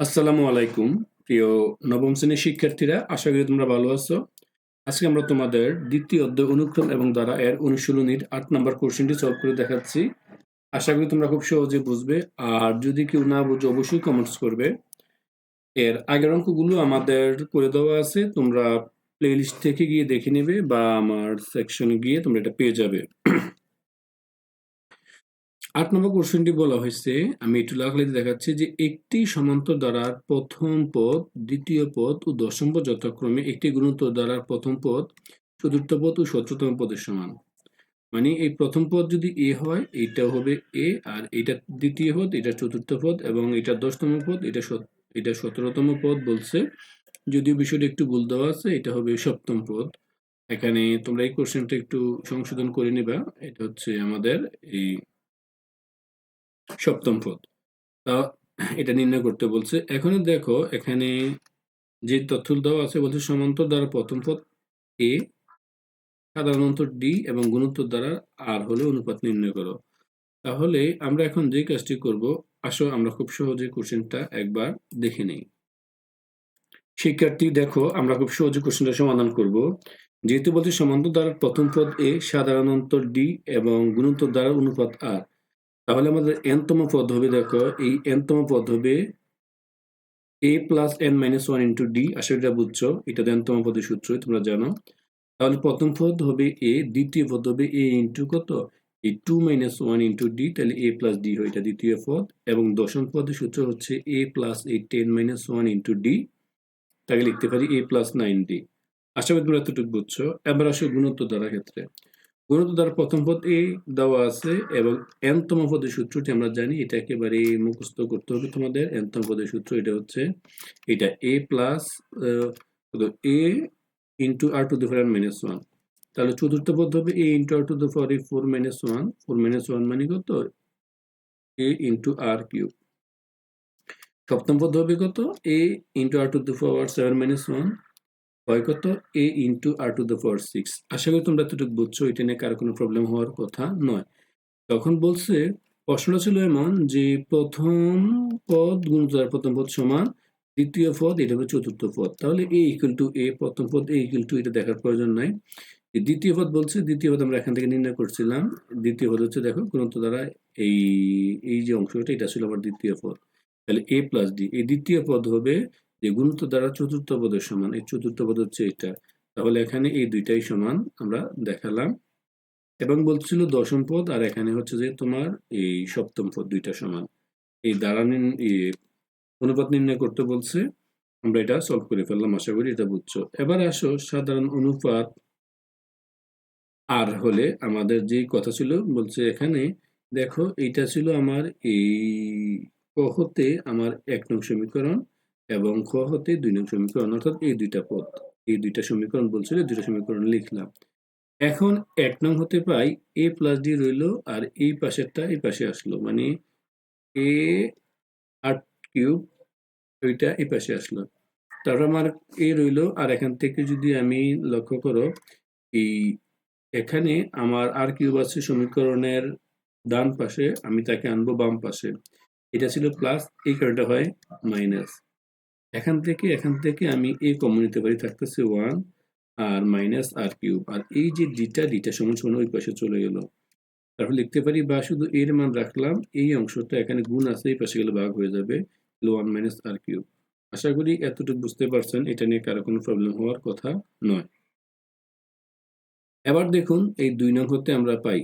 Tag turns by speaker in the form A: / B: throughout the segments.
A: আসসালামু আলাইকুম, প্রিয় নবম শ্রেণির শিক্ষার্থীরা, আশা করি তোমরা ভালো আছো। আজকে আমরা তোমাদের দ্বিতীয় অধ্যায় অনুক্রম এবং দ্বারা এর অনুশীলনীর আট নম্বর কোশ্চেনটি সলভ করে দেখাচ্ছি। আশা করি তোমরা খুব সহজে বুঝবে, আর যদি কেউ না বুঝো, অবশ্যই কমেন্টস করবে। এর আগের অঙ্কগুলো আমাদের করে দেওয়া আছে, তোমরা প্লেলিস্ট থেকে গিয়ে দেখে নেবে বা আমার সেকশনে গিয়ে তোমরা এটা পেয়ে যাবে। আট নম্বর কোশ্চেনটি বলা হয়েছে, আমি একটু লাগলে দেখাচ্ছি যে একটি সমান্তর দ্বারার প্রথম পদ, দ্বিতীয় পদ ও দশম পদ যথাক্রমে একটি গুণোত্তর দ্বারার প্রথম পদ, চতুর্থ পদ ও সতেরোতম পদের সমান। মানে এই প্রথম পদ যদি এ হয় এইটা হবে এ আর এটা দ্বিতীয় পদ, এটা চতুর্থ পদ এবং এটা দশতম পদ, এটা এটা সতেরোতম পদ বলছে। যদিও বিষয়টা একটু ভুল দেওয়া আছে, এটা হবে সপ্তম পদ। এখানে তোমরা এই কোশ্চেনটা একটু সংশোধন করে নিবা। এটা হচ্ছে আমাদের এই সপ্তম পদ। তা এটা নির্ণয় করতে বলছে। এখন দেখো, এখানে যে তথ্য দেওয়া আছে, বলছে সমান্তর দ্বারা প্রথম পদ এ সাধারণত ডি এবং গুণোত্তর দ্বারা আর হলে অনুপাত নির্ণয় করো। তাহলে আমরা এখন যে কাজটি করব, আসো আমরা খুব সহজে কোশ্চেনটা একবার দেখে নেই। শিক্ষার্থী, দেখো, আমরা খুব সহজে কোশ্চেনটা সমাধান করব। যেহেতু বলছে সমান্তর দ্বারা প্রথম পদ এ সাধারণত ডি এবং গুণোত্তর দ্বারা অনুপাত আর তাহলে আমাদের এনতম পদ হবে দেখো, এই এনতম পদ হবে A plus N minus one into D আসলে এটা বুঝছ, এটা এনতম পদের সূত্র, তোমরা জানো। তাহলে প্রথম পদ হবে এ দ্বিতীয় পদ হবে এ ইন্টু কত? এই two minus one into D তাহলে এ প্লাস ডি হয় এটা দ্বিতীয় পদ, এবং দশম পদের সূত্র হচ্ছে এ প্লাস এই ten minus one into D তাকে লিখতে পারি এ প্লাস নাইন ডি আশা করি তোমরা এতটুকু বুঝছ, এবার আসো গুণত্ব দ্বারা ক্ষেত্রে। গুণোত্তর প্রথম পদ এ দেওয়া আছে এবং এনতম পদের সূত্রটি আমরা জানি, এটা একেবারে মুখস্থ করতে হবে তোমাদের। এনতম পদের সূত্র এটা হচ্ছে, এটা A plus A into R to the power minus one তাহলে চতুর্থ পদ হবে A into R to the power four minus one four minus one মানে কত? এ ইন্টু আর কিউব সপ্তম পদ হবে কত? A into R to the power seven minus one হয় কত A into R to the power six আশা করি তোমরা এতটুকু বুঝছ, এটা নিয়ে কারও কোনো প্রবলেম হওয়ার কথা নয়। তখন বলছে, প্রশ্নটা ছিল এমন যে প্রথম পদ গুণিত প্রথম পদ সমান, দ্বিতীয় পদ এটা হবে চতুর্থ পদ। তাহলে এ ইকুয়াল টু এ প্রথম পদ এ ইকুয়াল টু এটা দেখার প্রয়োজন নাই। দ্বিতীয় পদ বলছে, দ্বিতীয় পদ আমরা এখান থেকে নির্ণয় করছিলাম। দ্বিতীয় পদ হচ্ছে দেখো গুণত্ব দ্বারা এই এই যে অংশটা, এটা ছিল আমার দ্বিতীয় পদ। তাহলে এ প্লাস ডি এই দ্বিতীয় পদ হবে যে গুণত্ব দ্বারা চতুর্থ পদের সমান, এই চতুর্থ পদ হচ্ছে এটা। তাহলে এখানে এই দুইটাই সমান আমরা দেখালাম। এবং বলছিল দশম পদ, আর এখানে হচ্ছে যে তোমার এই সপ্তম পদ দুইটা সমান। এই দ্বারা অনুপাত নির্ণয় করতে বলছে। আমরা এটা সলভ করে ফেললাম, আশা করি এটা বুঝছ। এবার আসো, সাধারণ অনুপাত আর হলে আমাদের যে কথা ছিল, বলছে এখানে, দেখো, এইটা ছিল আমার এই ক হতে আমার এক নং সমীকরণ। এবং খ হতে দুই নং সমীকরণ, অর্থাৎ এই দুইটা পদ, এই দুইটা সমীকরণ বলছিল দুইটা সমীকরণ লিখলাম। এখন এক নং হতে পাই, এ প্লাস ডি রইল আর এই পাশেরটা এই পাশে আসলো মানে এ আর কিউব ওইটা এই পাশে আসলো। তারপর আমার এ রইল আর এখান থেকে যদি আমি লক্ষ্য করো, এই এখানে আমার আর কিউব আছে সমীকরণের ডান পাশে, আমি তাকে আনব বাম পাশে। এটা ছিল প্লাস এই কারণটা হয় মাইনাস এখান থেকে এখান থেকে আমি এ কমন নিতে পারি থাকতেছে one R minus R cube আর এই যে ডিটা ডিটা সমান সমান ওই পাশে চলে গেল। তারপর লিখতে পারি, বা শুধু এর মান রাখলাম, এই অংশটা এখানে গুণ আছে, এই পাশে গেলে ভাগ হয়ে যাবে ওয়ান মাইনাস আর কিউব আশা করি এতটুকু বুঝতে পারছেন, এটা নিয়ে কারও কোনো প্রবলেম হওয়ার কথা নয়। এবার দেখুন, এই দুই নং হতে আমরা পাই।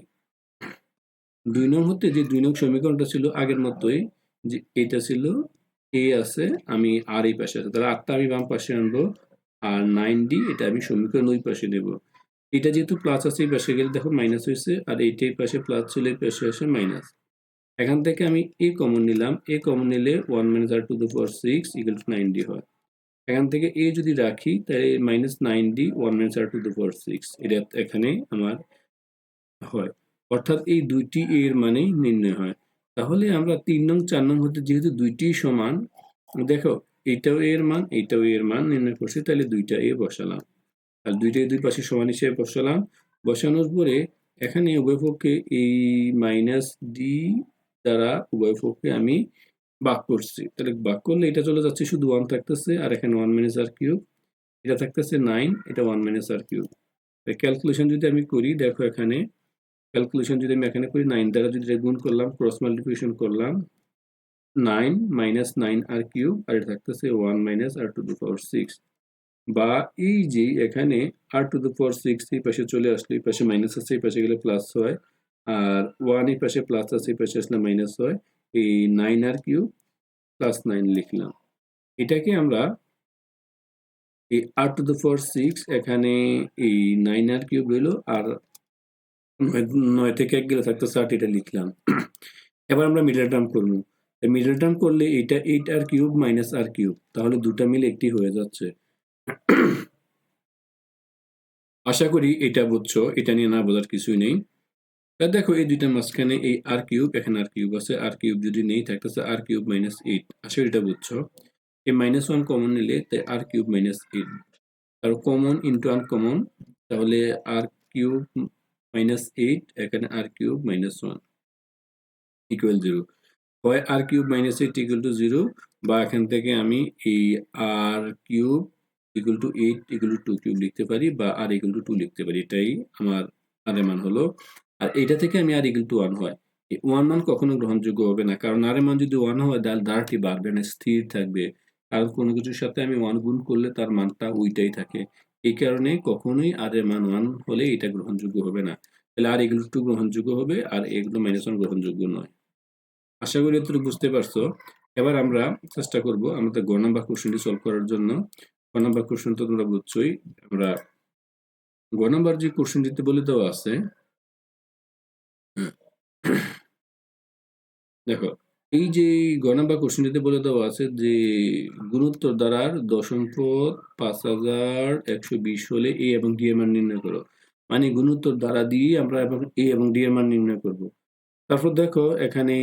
A: দুই নং হতে যে দুই নং সমীকরণটা ছিল আগের মতোই, যে এটা ছিল এ আছে, আমি আর এই পাশে আছে। তাহলে আটটা আমি বাম পাশে আনব, আর নাইন ডি এটা আমি সমীকরণ ওই পাশে নেব এটা যেহেতু প্লাস আছে, এই পাশে গেলে দেখো মাইনাস হয়েছে, আর এইটা এই পাশে প্লাস ছিল এই পাশে আসে মাইনাস এখান থেকে আমি এ কমন নিলাম। এ কমন নিলে one minus R to the power six equal to nine D হয়। এখান থেকে এ যদি রাখি, তাহলে minus nine D one minus R to the power six এটা এখানে আমার হয়। অর্থাৎ এই দুইটি এর মানেই নির্ণয় হয়। তাহলে আমরা তিন নং, চার নং হতে যেহেতু দুইটি সমান, দেখো এইটাও এর মান এইটাও এর মান নির্ণয় করছি, তাহলে দুইটা এ বসালাম। আর দুইটাই দুই পাশে সমান হিসেবে বসালাম। বসানোর পরে এখানে উভয়পক্ষে এই মাইনাস ডি দ্বারা উভয়পক্ষে আমি বাক করছি। তাহলে বাক করলে এটা চলে যাচ্ছে শুধু ওয়ান থাকতেছে, আর এখানে ওয়ান মাইনাস আর কিউব এটা থাকতেছে নাইন এটা one minus R cube calculation যদি আমি করি, দেখো এখানে ক্যালকুলেশন যদি আমি এখানে করি নাইন দ্বারা যদি গুণ করলাম ক্রস মাল্টিপ্লিকেশন করলাম nine minus nine R cube আর এটা থাকতেছে one minus R to the power six বা এই যে এখানে R to the power six এই পাশে চলে আসলে এই পাশে মাইনাস আছে, এই পাশে গেলে প্লাস হয়, আর ওয়ান এই পাশে প্লাস আছে, এই পাশে আসলে মাইনাস হয়, এই nine R cube plus nine লিখলাম। এটাকে আমরা এই R to the power six এখানে এই নাইন আর কিউব রইল আর নয় থেকে এক গেলে থাকতো ষাট এটা লিখলাম। এবার আমরা মিডল টার্ম করব। মিডল টার্ম করলে এটা eight R cube minus R cube, তাহলে দুটা মিলে একটি হয়ে যাচ্ছে। আশা করি এটা বুঝছ, এটা নিয়ে না বোঝার কিছুই নেই। তা দেখো, এই দুইটা মাঝখানে এই আর কিউব, এখানে আর কিউব আছে। আর কিউব যদি নেই, থাকতেছে আর কিউব মাইনাস এইট করি এটা বুঝছ। এই মাইনাস ওয়ান কমন নিলে তাই R cube minus eight R common into uncommon তাহলে আর কিউব মাইনাস এইট এখানে R cube minus one equal zero হয় R cube minus eight equal to zero বা এখান থেকে আমি এই R cube equal to eight equal to two cube লিখতে পারি বা আর ইকুয়াল টু টু লিখতে পারি। এটাই আমার আর মান হলো। আর এটা থেকে আমি আর ইকুয়াল টু ওয়ান হয়। ওয়ান মান কখনো গ্রহণযোগ্য হবে না। কারণ আর মান যদি ওয়ান হয়, তাহলে ধারাটি বাড়বে না? স্থির থাকবে। কারণ কোনো কিছুর সাথে আমি ওয়ান গুণ করলে তার মানটা ওইটাই থাকে। এই কারণে কখনোই আর এর মান ওয়ান হলে এটা গ্রহণযোগ্য হবে না। তাহলে আর এগুলো টু গ্রহণযোগ্য হবে আর এগুলো মাইনাস ওয়ান গ্রহণযোগ্য নয়। আশা করি এতটুকু বুঝতে পারছ। এবার আমরা চেষ্টা করব আমাদের গ নাম্বার কোশ্চেনটি সলভ করার জন্য। গ নাম্বার কোশ্চেন তো তোমরা বুঝছোই। আমরা গ নাম্বার যে কোশ্চেনটিতে বলে দেওয়া আছে দেখো এই যে গ নাম্বার কোশ্চেনটিতে বলে দেওয়া আছে যে গুরুত্ব দ্বারার দশম পদ পাঁচ হাজার একশো বিশ হলে এ এবং ডি এর মান নির্ণয় করো। মানে গুণোত্তর দ্বারা দিয়ে আমরা এবং এ এবং ডি এর মান নির্ণয় করব। তারপর দেখো, এখানে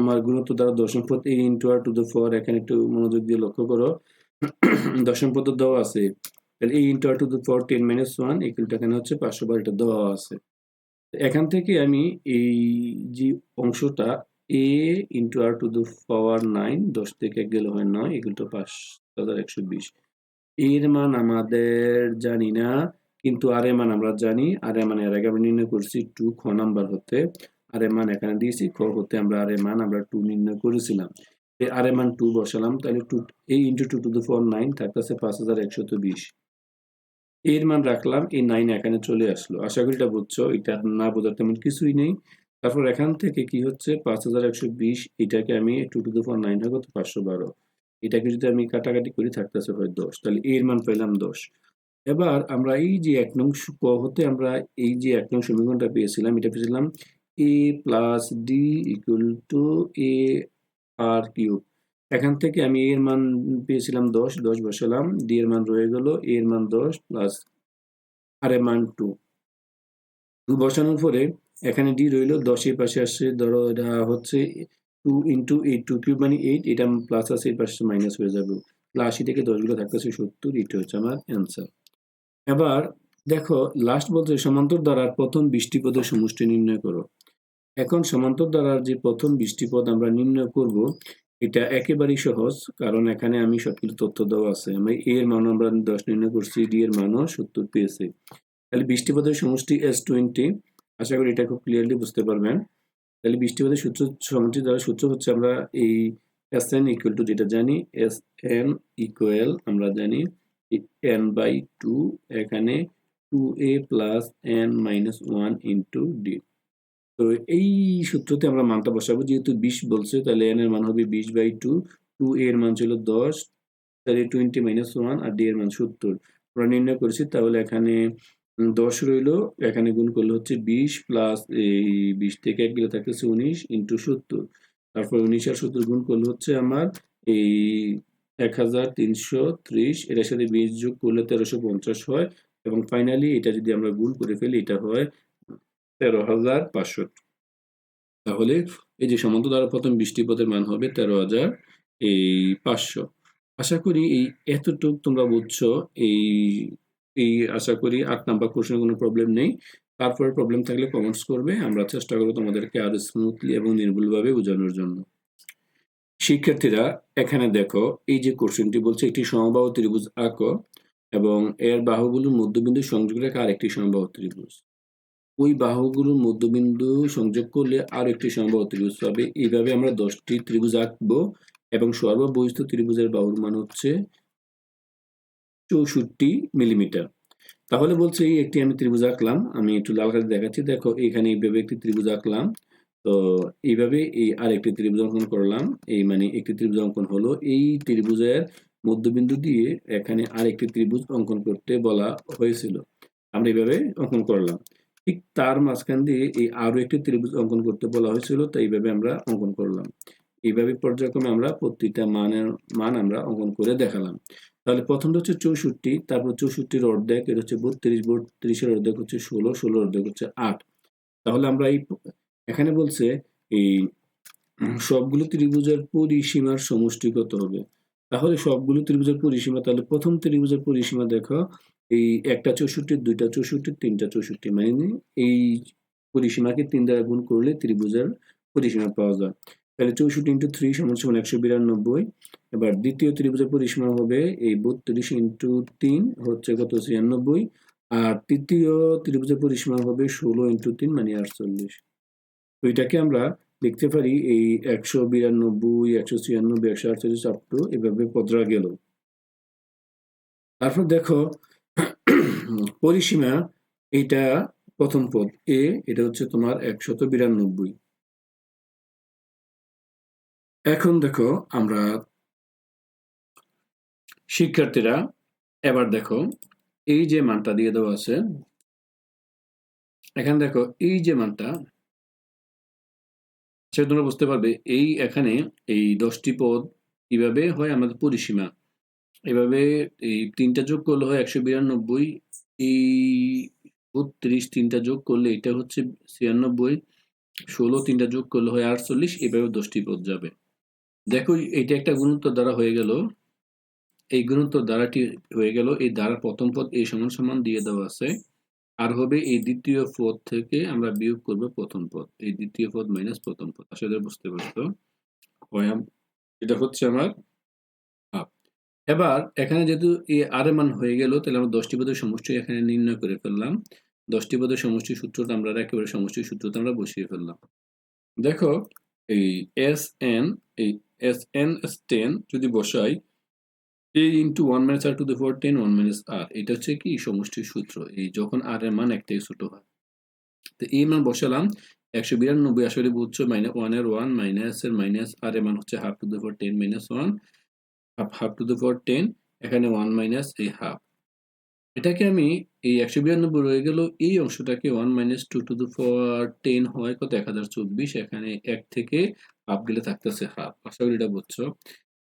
A: আমার গুণোত্তর দ্বারা দশম পদ A into R to the four এখানে একটু মনোযোগ দিয়ে লক্ষ্য করো। দশম পদ দেওয়া আছে। তাহলে A into R to the four ten minus one ইকুয়ালটা এখানে হচ্ছে পাঁচশো বার এটা দেওয়া আছে। এখান থেকে আমি এই যে অংশটা A into R to the power nine দশ থেকে গেলে হয় নয়, এগুলো তো পাঁচ হাজার একশো বিশ। এর মান আমাদের জানি না, কিন্তু আর এর মান আমরা জানি আর এর মান এর আগে আমরা নির্ণয় করছি টু খ নাম্বার হতে। আর এর মান এখানে দিয়েছি, খ হতে আমরা আর এর মান আমরা টু নির্ণয় করেছিলাম। আর এর মান টু বসালাম, তাহলে টু এই into two to the four nine থাকতেছে পাঁচ হাজার একশত বিশ। এর মান রাখলাম, এই নাইন এখানে চলে আসলো। আশা করি এটা বুঝছ, এটা না বোঝার তেমন কিছুই নেই। তারপর এখান থেকে কি হচ্ছে? পাঁচ হাজার একশো বিশ, এটাকে আমি two to the four nine তো পাঁচশো বারো। এটাকে যদি আমি কাটাকাটি করি, থাকতেছে হয় দশ। তাহলে এর মান পেলাম দশ। এবার আমরা এই যে এক নং ক হতে আমরা এই যে এক নং সমীকরণটা পেয়েছিলাম, এটা পেয়েছিলাম A plus D equal to A R cube এখান থেকে আমি এর মান পেয়েছিলাম দশ দশ বসালাম ডি এর মান রয়ে গেল এর মান দশ প্লাস আর এর মান টু বসানোর পরে এখানে ডি রইল দশের পাশে আসছে, ধরো এটা হচ্ছে two into eight two cube মানে এইট এটা প্লাস আছে, এর পাশে মাইনাস হয়ে যাবে। আশি থেকে দশগুলো থাকতেছে সত্তর, এটা হচ্ছে আমার অ্যান্সার এবার দেখো লাস্ট বলতে সমান্তর দ্বারার প্রথম বৃষ্টি পদের সমষ্টি নির্ণয় করো। এখন সমান্তর দ্বারার যে প্রথম বৃষ্টি পদ আমরা নির্ণয় করব, এটা একেবারেই সহজ, কারণ এখানে আমি সবকিছু তথ্য দেওয়া আছে। আমি এ এর মান আমরা দশ নির্ণয় করছি ডি এর মানও সত্তর পেয়েছি। তাহলে বৃষ্টি পদের সমষ্টি এস টোয়েন্টি আশা করি এটা খুব ক্লিয়ারলি বুঝতে পারবেন। তাহলে বৃষ্টিপাতের সূত্র সমষ্টি দ্বারা সূত্র হচ্ছে আমরা এই এস এন ইকুয়াল টু যেটা জানি এস এন ইকুয়াল আমরা জানি এন বাই টু এখানে two A plus N minus one into D তো এই সূত্রতে আমরা মানটা বসাবো, যেহেতু বিশ বলছে, তাহলে এন এর মান হবে বিশ বাই টু টু এর মান ছিল দশ, তাহলে টোয়েন্টি মাইনাস ওয়ান আর ডি এর মান সত্তর। আমরা নির্ণয় করেছি, তাহলে এখানে দশ রইল, এখানে গুণ করলে হচ্ছে বিশ প্লাস এই বিশ থেকে এক গেলে থাকতেছে উনিশ ইন্টু সত্তর। তারপর উনিশ আর সত্তর গুণ করলে হচ্ছে আমার এই এক হাজার তিনশো ত্রিশ, এটার সাথে বিশ যোগ করলে তেরোশো পঞ্চাশ হয় এবং ফাইনালি এটা যদি আমরা গুণ করে ফেলি, এটা হয় তেরো হাজার পাঁচশো। তাহলে এই যে সমান্ত দ্বারা প্রথম বৃষ্টি পদের মান হবে তেরো হাজার এই পাঁচশো। আশা করি এই এতটুক তোমরা বুঝছ, এই এই আশা করি আট নাম্বার কোশ্চেনে কোনো প্রবলেম নেই। তারপরে প্রবলেম থাকলে কমেন্টস করবে। আমরা চেষ্টা করব তোমাদেরকে আরও স্মুথলি এবং নির্ভুলভাবে বোঝানোর জন্য। শিক্ষার্থীরা, এখানে দেখো, এই যে কোশ্চেনটি বলছে, একটি সমবাহু ত্রিভুজ আঁকো এবং এর বাহুগুলোর মধ্যবিন্দু সংযোগ রেখে আরেকটি সমবাহু ত্রিভুজ। ওই বাহুগুলোর মধ্যবিন্দু সংযোগ করলে আর একটি সমবাহু ত্রিভুজ পাবে। এইভাবে আমরা দশটি ত্রিভুজ আঁকবো এবং সর্ববহিস্থ ত্রিভুজের বাহুর মান হচ্ছে চৌষট্টি মিলিমিটার। তাহলে বলছে এই একটি আমি ত্রিভুজ আঁকলাম, আমি একটু লাল কালি দেখাচ্ছি। দেখো, এখানে এইভাবে একটি ত্রিভুজ আঁকলাম। তো এইভাবে এই আরেকটি ত্রিভুজ অঙ্কন করলাম। এই মানে একটি ত্রিভুজ অঙ্কন হলো। এই ত্রিভুজের মধ্যবিন্দু দিয়ে এখানে আরেকটি ত্রিভুজ অঙ্কন করতে বলা হয়েছিল। আমরা এইভাবে অঙ্কন করলাম। ঠিক তার মাঝখান দিয়ে এই আরও একটি ত্রিভুজ অঙ্কন করতে বলা হয়েছিল তো এইভাবে আমরা অঙ্কন করলাম। এইভাবে পর্যায়ক্রমে আমরা প্রতিটা মানের মান আমরা অঙ্কন করে দেখালাম। তাহলে প্রথমটা হচ্ছে চৌষট্টি, তারপর চৌষট্টির অর্ধেক, এটা হচ্ছে বত্রিশ, বত্রিশের অর্ধেক হচ্ছে ষোলো, ষোলোর অর্ধেক হচ্ছে আট। তাহলে আমরা এই এখানে বলছে এই সবগুলো ত্রিভুজের পরিসীমার সমষ্টি কত হবে? তাহলে সবগুলো ত্রিভুজের পরিসীমা, তাহলে প্রথম ত্রিভুজের পরিসীমা দেখো, এই একটা চৌষট্টি, দুইটা চৌষট্টি, তিনটা চৌষট্টি মানে এই পরিসীমাকে তিন দ্বারা গুণ করলে ত্রিভুজের পরিসীমা পাওয়া যায়। তাহলে চৌষট্টি ইন্টু থ্রি সমান সমান একশো বিরানব্বই। এবার দ্বিতীয় ত্রিভুজের পরিসীমা হবে এই বত্রিশ ইন্টু তিন হচ্ছে কত? ছিয়ানব্বই। আর তৃতীয় ত্রিভুজের পরিসীমা হবে ষোলো ইন্টু তিন মানে আটচল্লিশ। তো এটাকে আমরা লিখতে পারি এই একশো বিরানব্বই, একশো ছিয়ানব্বই, একশো আটচল্লিশ আপ এভাবে পদরা গেল। তারপর দেখো, পরিসীমা এইটা প্রথম পদ এ এটা হচ্ছে তোমার একশত বিরানব্বই। এখন দেখো আমরা শিক্ষার্থীরা, এবার দেখো এই যে মানটা দিয়ে দেওয়া আছে, এখানে দেখো এই যে মানটা সেটা তোমরা বুঝতে পারবে এই এখানে এই দশটি পদ কীভাবে হয় আমাদের পরিসীমা। এভাবে এই তিনটা যোগ করলে হয় একশো বিরানব্বই, এই বত্রিশ তিনটা যোগ করলে এটা হচ্ছে ছিয়ানব্বই, ষোলো তিনটা যোগ করলে হয় আটচল্লিশ, এভাবে দশটি পদ যাবে। দেখো, এটা একটা গুণোত্তর দ্বারা হয়ে গেল। এই গুণোত্তর দ্বারাটি হয়ে গেল, এই দ্বারা প্রথম পদ এই সমান সমান দিয়ে দেওয়া আছে। আর হবে এই দ্বিতীয় পদ থেকে আমরা বিয়োগ করব প্রথম পদ। এই দ্বিতীয় পদ মাইনাস প্রথম পদ। আসলে বুঝতে পারছ? এটা হচ্ছে আমার এবার, এখানে যেহেতু এই আর মান হয়ে গেল, তাহলে আমরা দশটি পদের সমষ্টি এখানে নির্ণয় করে ফেললাম। দশটি পদের সমষ্টি সূত্রটা আমরা, একেবারে সমষ্টি সূত্রটা আমরা বসিয়ে ফেললাম। দেখো এই এস এন, এই এস এন এস টেন যদি বসাই, A into one minus R to the four ten one minus R এটা হচ্ছে কি সমষ্টির সূত্র। এই যখন আর এর মান একটাই ছোট হয়। তো এই মান বসালাম, একশো বিরানব্বই আসলে বুঝছ মাইনাস ওয়ানের ওয়ান মাইনাস এর মাইনাস আর এর মান হচ্ছে half to the four ten minus one half half to the four ten এখানে ওয়ান মাইনাস এই হাফ এটাকে আমি এই একশো বিরানব্বই রয়ে গেল এই অংশটাকে one minus two to the four ten হয় কত? এক হাজার চব্বিশ, এখানে এক থেকে হাফ গেলে থাকতেছে হাফ আশা করি এটা বুঝছ।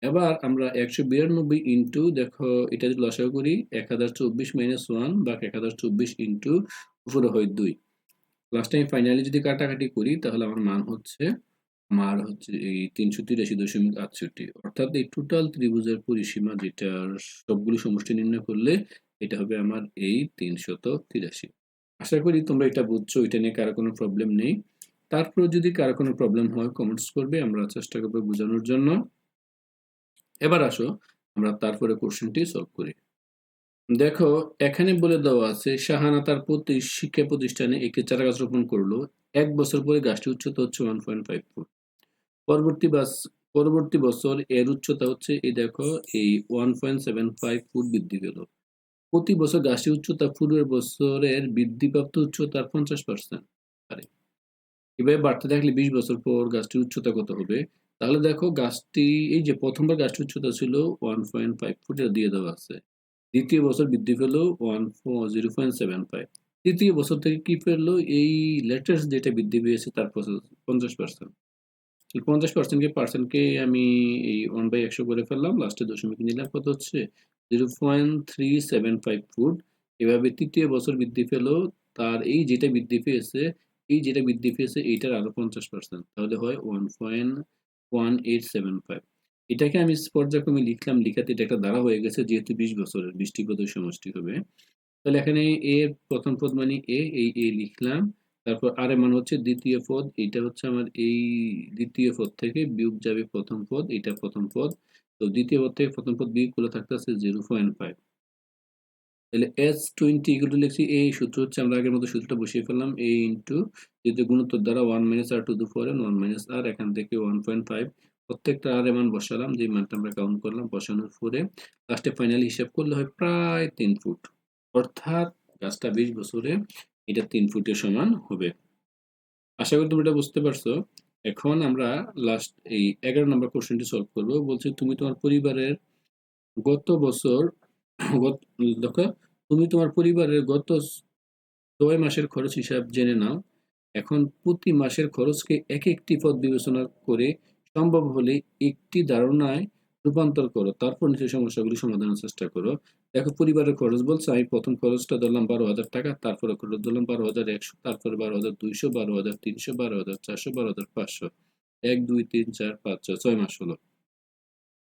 A: এবার আমরা একশো বিরানব্বই ইন্টু দেখো, এটা যদি লসাগু করি, এক হাজার চব্বিশ মাইনাস ওয়ান বা এক হাজার চব্বিশ ইন্টু উপরে হয় দুই। লাস্ট টাইম ফাইনালি যদি কাটাকাটি করি, তাহলে আমার মান হচ্ছে আমার হচ্ছে এই তিনশো তিরাশি দশমিক আটষট্টি। অর্থাৎ এই টোটাল ত্রিভুজের পরিসীমা যেটার সবগুলো সমষ্টি নির্ণয় করলে এটা হবে আমার এই তিনশত তিরাশি। আশা করি তোমরা এটা বুঝছ, এটা নিয়ে কারও কোনো প্রবলেম নেই। তারপরে যদি কারও কোনো প্রবলেম হয় কমেন্টস করবে, আমরা চেষ্টা করব বোঝানোর জন্য। এবার আসো, আমরা তারপরে কোশ্চেনটি সলভ করি। দেখো, এখানে বলে দেওয়া আছে, শাহানা তার প্রতি শিক্ষা প্রতিষ্ঠানে একটি চারা গাছ রোপণ করল। এক বছর পরে গাছটি উচ্চতা হচ্ছে ওয়ান পয়েন্ট ফাইভ ফুট পরবর্তী বাস, পরবর্তী বছর এর উচ্চতা হচ্ছে, এই দেখো, এই one point seven five foot বৃদ্ধি পেল। প্রতি বছর গাছটির উচ্চতা পূর্বের বছরের বৃদ্ধিপ্রাপ্ত উচ্চতার পঞ্চাশ পার্সেন্ট আরে এভাবে বাড়তে থাকলে বিশ বছর পর গাছটির উচ্চতা কত হবে? তাহলে দেখো গাছটি, এই যে প্রথমবার গাছটির উচ্চতা ছিল ওয়ান পয়েন্ট ফাইভ ফুট দিয়ে দেওয়া আছে। দ্বিতীয় বছর বৃদ্ধি পেল one zero point seven five তৃতীয় বছর থেকে কি পেল? এই লেটেস্ট যেটা বৃদ্ধি পেয়েছে তার পঞ্চাশ পার্সেন্ট পঞ্চাশ পার্সেন্টকে পার্সেন্টকে আমি এই ওয়ান বাই একশো করে ফেললাম লাস্টে দশমিক নিলাম, কত হচ্ছে? Zero point three seven five foot এভাবে তৃতীয় বছর বৃদ্ধি পেল, তার এই যেটা বৃদ্ধি পেয়েছে, এই যেটা বৃদ্ধি পেয়েছে, এইটার আরও পঞ্চাশ পার্সেন্ট তাহলে হয় one point one eight seven five এটাকে আমি পর্যায়ক্রমে লিখলাম, লিখাতে এটা একটা দ্বারা হয়ে গেছে, যেহেতু বিশ বছরের বৃষ্টি পদের সমষ্টি হবে। তাহলে এখানে এ প্রথম পদ মানে এ, এই এ লিখলাম। তারপর আর মান হচ্ছে দ্বিতীয় পদ। এইটা হচ্ছে আমার এই দ্বিতীয় পদ থেকে বিয়োগ যাবে প্রথম পদ এটা প্রথম পদ। তো দ্বিতীয় পদ থেকে প্রথম পদ বিয়োগ করলে থাকতেছে জিরো পয়েন্ট ফাইভ তাহলে এস টোয়েন্টি ইকুয়াল টু লিখছি, এই সূত্র হচ্ছে আমরা আগের মতো সূত্রটা বসিয়ে ফেললাম এ ইন্টু যেহেতু গুণোত্তর দ্বারা one minus R to the four one minus R এখান থেকে ওয়ান পয়েন্ট ফাইভ প্রত্যেকটা আর এমন বসালাম যে মানটা আমরা কাউন্ট করলাম বসানোর পরে লাস্টে ফাইনালি হিসাব করলে হয় প্রায় তিন ফুট। অর্থাৎ গাছটা বিশ বছরে এটা তিন ফুটের সমান হবে। আশা করি তুমি এটা বুঝতে পারছ। এখন আমরা লাস্ট এই এগারো নম্বর কোশ্চেনটি সলভ করব। বলছে, তুমি তোমার পরিবারের গত বছর দেখো, তুমি তোমার পরিবারের গত ছয় মাসের খরচ হিসাব জেনে নাও। এখন প্রতি মাসের খরচকে এক একটি পদ বিবেচনা করে সম্ভব হলে একটি ধারণায় রূপান্তর করো, তারপর নিচে সমস্যাগুলি সমাধানের চেষ্টা করো। দেখো, পরিবারের খরচ বলছে, আমি প্রথম খরচটা ধরলাম বারো হাজার টাকা, তারপরে খরচ ধরলাম বারো হাজার একশো, তারপরে বারো হাজার দুইশো, বারো হাজার তিনশো, বারো হাজার চারশো, বারো হাজার পাঁচশো। এক, দুই, তিন, চার, পাঁচ, ছয় ছয় মাস হলো।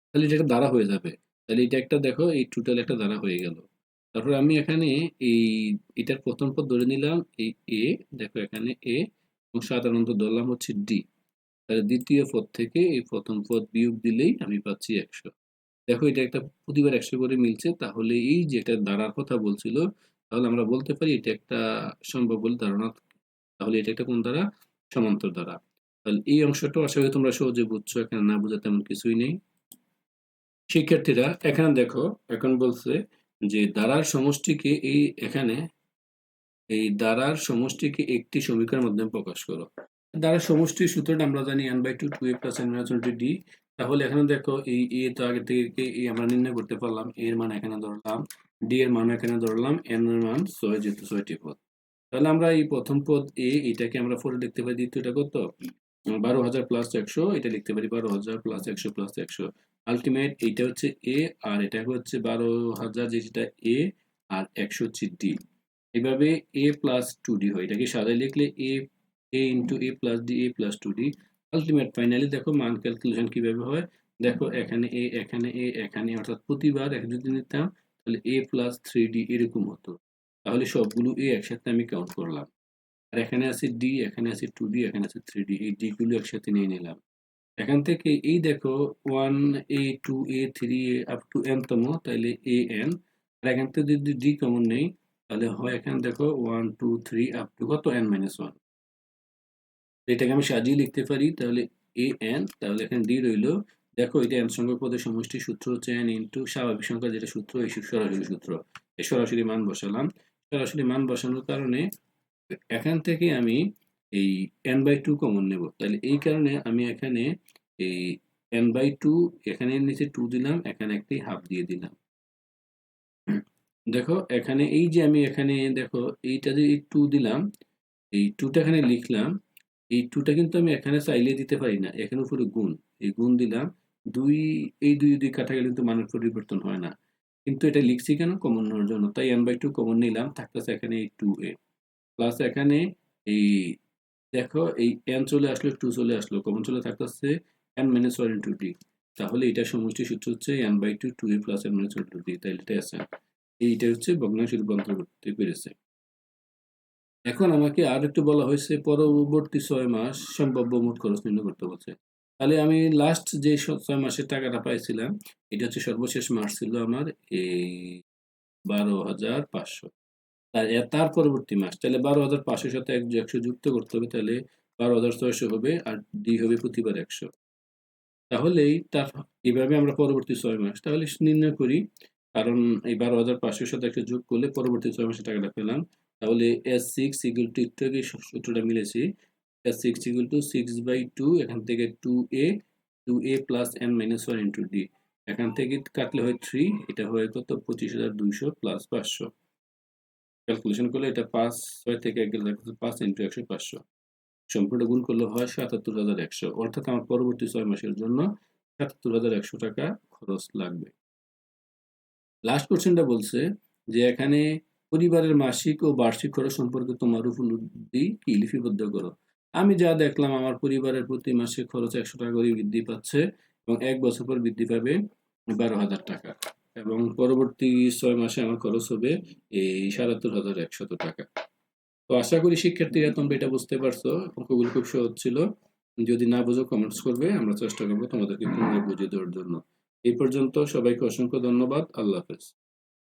A: তাহলে এটা একটা ধারা হয়ে যাবে। তাহলে এটা একটা, দেখো, এই টোটাল একটা ধারা হয়ে গেল। তারপরে আমি এখানে এই, এটার প্রথম পদ ধরে নিলাম, এই এ দেখো এখানে এ এবং সাধারণত ধরলাম হচ্ছে ডি তাহলে দ্বিতীয় পদ থেকে এই প্রথম পদ বিয়োগ দিলেই আমি পাচ্ছি একশো। দেখো এটা একটা প্রতিবার একশো করে মিলছে, তাহলে এই যে একটা ধারার কথা বলছিল, তাহলে আমরা বলতে পারি এটা একটা সম্ভব বলে ধারণা। তাহলে এটা একটা কোন দ্বারা সমান্তর দ্বারা তাহলে এই অংশটা আশা করি তোমরা সহজে বুঝছ, এখানে না বোঝা তেমন কিছুই নেই। শিক্ষার্থীরা, এখানে দেখো, এখন বলছে যে দ্বারার সমষ্টিকে এই এখানে, এই দ্বারার সমষ্টিকে একটি সমীকরণের মাধ্যমে প্রকাশ করো। দ্বারার সমষ্টি সূত্রটা আমরা জানি N by two two A plus N minus twenty D তাহলে এখানে দেখো এই এ তো আগে থেকে এ আমরা নির্ণয় করতে পারলাম এর মান এখানে ধরলাম ডি এর মান এখানে ধরলাম এন এর মান ছয় যেহেতু ছয়টি পদ। তাহলে আমরা এই প্রথম পদ এ এটাকে আমরা পরে লিখতে পারি, দ্বিতীয়টা কত? বারো হাজার প্লাস একশো, এটা লিখতে পারি বারো হাজার প্লাস একশো প্লাস একশো। আলটিমেট এইটা হচ্ছে এ আর এটা হচ্ছে বারো হাজার যেটা এ আর একশো হচ্ছে ডি এভাবে এ প্লাস টু ডি হয়। এটাকে সাজায় লিখলে A A into A plus D A plus two D ultimate finally দেখো মান ক্যালকুলেশন কীভাবে হয়? দেখো এখানে এ এখানে এ এখানে অর্থাৎ প্রতিবার এক যদি নিতাম, তাহলে এ প্লাস থ্রি ডি এরকম হতো। তাহলে সবগুলো এ একসাথে আমি কাউন্ট করলাম। আর এখানে আছে ডি এখানে আছে টু ডি এখানে আছে থ্রি ডি এই ডি গুলো একসাথে নিয়ে নিলাম। এখান থেকে এই দেখো one A two A three A up to N তম তাহলে এ এন আর এখান থেকে যদি ডি কমন নেই, তাহলে হয় এখানে দেখো one two three up to কত এন মাইনাস ওয়ান এটাকে আমি সাজিয়ে লিখতে পারি, তাহলে এ এন, তাহলে এখানে ডি রইল। দেখো, এটা এন সংখ্যক পদের সমষ্টি সূত্র হচ্ছে এন ইন্টু স্বাভাবিক সংখ্যা যেটা সূত্র, এই সরাসরি সূত্র। এই সরাসরি মান বসালাম। সরাসরি মান বসানোর কারণে এখান থেকে আমি এই এন বাই টু কমন নেব। তাহলে এই কারণে আমি এখানে এই এন বাই টু, এখানে নিচে টু দিলাম, এখানে একটি হাফ দিয়ে দিলাম। দেখো, এখানে এই যে আমি এখানে, দেখো, এইটা যে টু দিলাম, এই টুটা এখানে লিখলাম এই টুটা কিন্তু আমি এখানে চাইলে দিতে পারি না। এখানে উপরে গুণ। এই গুণ দিলাম, দুই, এই দুই দুই কাটা গেলে কিন্তু মানের পরিবর্তন হয় না। কিন্তু এটা লিখছি কেন? কমন নেওয়ার জন্য। তাই এন বাই টু কমন নিলাম। থাকতেছে এখানে এই টু এ প্লাস এখানে এই, দেখো এই এন চলে আসলো টু চলে আসলো। কমন চলে থাকতেছে N minus one into D তাহলে এটা সমষ্টি সূত্র হচ্ছে N by two two A plus N minus one two D তাহলে এটা আছে। এইটা হচ্ছে ভগ্নাংশ রূপান্তর করতে পেরেছে। এখন আমাকে আর একটু বলা হয়েছে, পরবর্তী ছয় মাস সম্ভাব্য মোট খরচ নির্ণয় করতে বলছে তাহলে আমি লাস্ট যে ছয় মাসের টাকাটা পাইছিলাম, এটা হচ্ছে সর্বশেষ মাস ছিল আমার এই বারো হাজার পাঁচশো। তার পরবর্তী মাস, তাহলে বারো হাজার পাঁচশোর সাথে এক একশো যুক্ত করতে হবে, তাহলে বারো হাজার ছয়শো হবে আর ডি হবে প্রতিবার একশো। তাহলেই তার এইভাবে আমরা পরবর্তী ছয় মাস, তাহলে নির্ণয় করি, কারণ এই বারো হাজার পাঁচশোর সাথে একশো যোগ করলে পরবর্তী ছয় মাসের টাকাটা পেলাম। তাহলে এস সিক্স ইকুয়াল টু সূ- সূত্রটা মিলেছি। S six equal to six by two এখান থেকে two A two A plus N minus one into D এখান থেকে কাটলে হয় থ্রি এটা হয়ে কত? পঁচিশ হাজার দুইশো প্লাস পাঁচশো। ক্যালকুলেশন করলে এটা পাঁচ ছয় থেকে এক গেলে পাঁচ ইন্টু একশো পাঁচশো। সম্পূর্ণ গুণ করলে হয় সাতাত্তর হাজার একশো। অর্থাৎ আমার পরবর্তী ছয় মাসের জন্য সাতাত্তর হাজার একশো টাকা খরচ লাগবে। লাস্ট কোশ্চেনটা বলছে যে এখানে পরিবারের মাসিক ও বার্ষিক খরচ সম্পর্কে তোমার উপলব্ধি কি? লিপিবদ্ধ করো। আমি যা দেখলাম, আমার পরিবারের প্রতি মাসে খরচ একশো টাকা করে বৃদ্ধি পাচ্ছে এবং এক বছর পর বৃদ্ধি পাবে বারো হাজার টাকা এবং পরবর্তী ছয় মাসে আমার খরচ হবে এই সাতাত্তর হাজার একশত টাকা। তো আশা করি শিক্ষার্থীরা তোমরা এটা বুঝতে পারছ অঙ্কগুলো খুব সহজ ছিল। যদি না বুঝো কমেন্টস করবে, আমরা চেষ্টা করব তোমাদেরকে পুনরায় বুঝিয়ে দেওয়ার জন্য। এই পর্যন্ত সবাইকে অসংখ্য ধন্যবাদ। আল্লাহ হাফেজ।